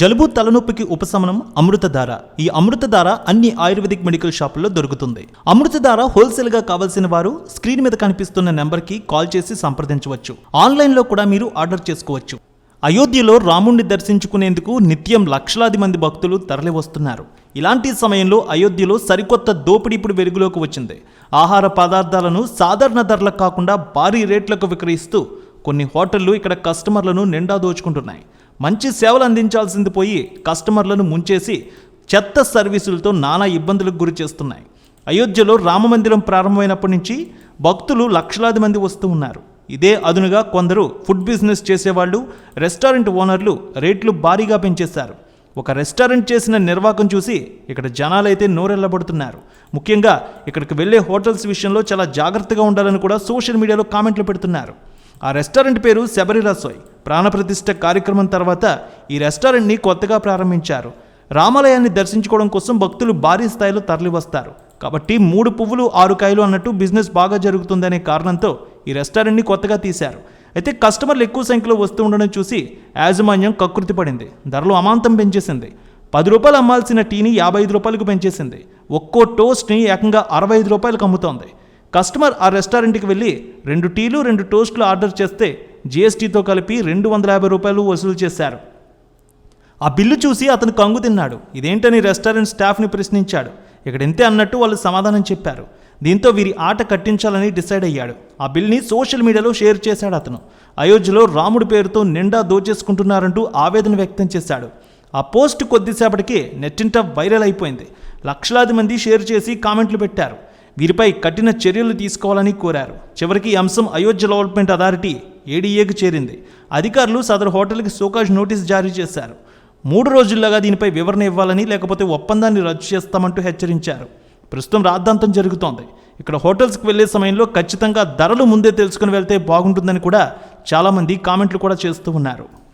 జలుబు తలనొప్పికి ఉపశమనం అమృతధార. ఈ అమృతధార అన్ని ఆయుర్వేదిక్ మెడికల్ షాపుల్లో దొరుకుతుంది. అమృతధార హోల్సేల్గా కావాల్సిన వారు స్క్రీన్ మీద కనిపిస్తున్న నెంబర్కి కాల్ చేసి సంప్రదించవచ్చు. ఆన్లైన్లో కూడా మీరు ఆర్డర్ చేసుకోవచ్చు. అయోధ్యలో రాముణ్ణి దర్శించుకునేందుకు నిత్యం లక్షలాది మంది భక్తులు తరలివస్తున్నారు. ఇలాంటి సమయంలో అయోధ్యలో సరికొత్త దోపిడీ ఇప్పుడు వెలుగులోకి వచ్చింది. ఆహార పదార్థాలను సాధారణ ధరలకు కాకుండా భారీ రేట్లకు విక్రయిస్తూ కొన్ని హోటళ్ళు ఇక్కడ కస్టమర్లను నిండా దోచుకుంటున్నాయి. మంచి సేవలు అందించాల్సింది పోయి కస్టమర్లను ముంచేసి చెత్త సర్వీసులతో నానా ఇబ్బందులకు గురి చేస్తున్నాయి. అయోధ్యలో రామమందిరం ప్రారంభమైనప్పటి నుంచి భక్తులు లక్షలాది మంది వస్తూ ఉన్నారు. ఇదే అదునుగా కొందరు ఫుడ్ బిజినెస్ చేసేవాళ్ళు రెస్టారెంట్ ఓనర్లు రేట్లు భారీగా పెంచేశారు. ఒక రెస్టారెంట్ చేసిన నిర్వాహకం చూసి ఇక్కడ జనాలైతే నోరెళ్ళబడుతున్నారు. ముఖ్యంగా ఇక్కడికి వెళ్ళే హోటల్స్ విషయంలో చాలా జాగ్రత్తగా ఉండాలని కూడా సోషల్ మీడియాలో కామెంట్లు పెడుతున్నారు. ఆ రెస్టారెంట్ పేరు శబరిరసోయ్ ప్రాణప్రతిష్ఠ కార్యక్రమం తర్వాత ఈ రెస్టారెంట్ని కొత్తగా ప్రారంభించారు. రామాలయాన్ని దర్శించుకోవడం కోసం భక్తులు భారీ స్థాయిలో తరలివస్తారు. కాబట్టి మూడు పువ్వులు ఆరు కాయలు అన్నట్టు బిజినెస్ బాగా జరుగుతుందనే కారణంతో ఈ రెస్టారెంట్ని కొత్తగా తీశారు. అయితే కస్టమర్లు ఎక్కువ సంఖ్యలో వస్తూ ఉండడం చూసి యాజమాన్యం కకృతి పడింది. ధరలు అమాంతం పెంచేసింది. పది రూపాయలు అమ్మాల్సిన టీని యాభై ఐదు రూపాయలకు పెంచేసింది. ఒక్కో టోస్ట్ని ఏకంగా అరవై ఐదు రూపాయలకు అమ్ముతోంది. కస్టమర్ ఆ రెస్టారెంట్కి వెళ్ళి రెండు టీలు రెండు టోస్ట్లు ఆర్డర్ చేస్తే జీఎస్టీతో కలిపి రెండు వందల యాభై రూపాయలు వసూలు చేశారు. ఆ బిల్లు చూసి అతను కంగు తిన్నాడు. ఇదేంటని రెస్టారెంట్ స్టాఫ్ని ప్రశ్నించాడు. ఇక్కడ ఇంతే అన్నట్టు వాళ్ళు సమాధానం చెప్పారు. దీంతో వీరి ఆట కట్టించాలని డిసైడ్ అయ్యాడు. ఆ బిల్ని సోషల్ మీడియాలో షేర్ చేశాడు అతను. అయోధ్యలో రాముడి పేరుతో నిండా దోచేసుకుంటున్నారంటూ ఆవేదన వ్యక్తం చేశాడు. ఆ పోస్ట్ కొద్దిసేపటికి నెట్టింట వైరల్ అయిపోయింది. లక్షలాది మంది షేర్ చేసి కామెంట్లు పెట్టారు. వీరిపై కఠిన చర్యలు తీసుకోవాలని కోరారు. చివరికి ఈ అంశం అయోధ్య డెవలప్మెంట్ అథారిటీ ఏడీఏకు చేరింది. అధికారులు సదరు హోటల్కి సోకాజ్ నోటీస్ జారీ చేశారు. మూడు రోజుల్లోగా దీనిపై వివరణ ఇవ్వాలని లేకపోతే ఒప్పందాన్ని రద్దు చేస్తామంటూ హెచ్చరించారు. ప్రస్తుతం రాద్ధాంతం జరుగుతోంది. ఇక్కడ హోటల్స్కి వెళ్ళే సమయంలో ఖచ్చితంగా ధరలు ముందే తెలుసుకుని వెళ్తే బాగుంటుందని కూడా చాలామంది కామెంట్లు కూడా చేస్తూ ఉన్నారు.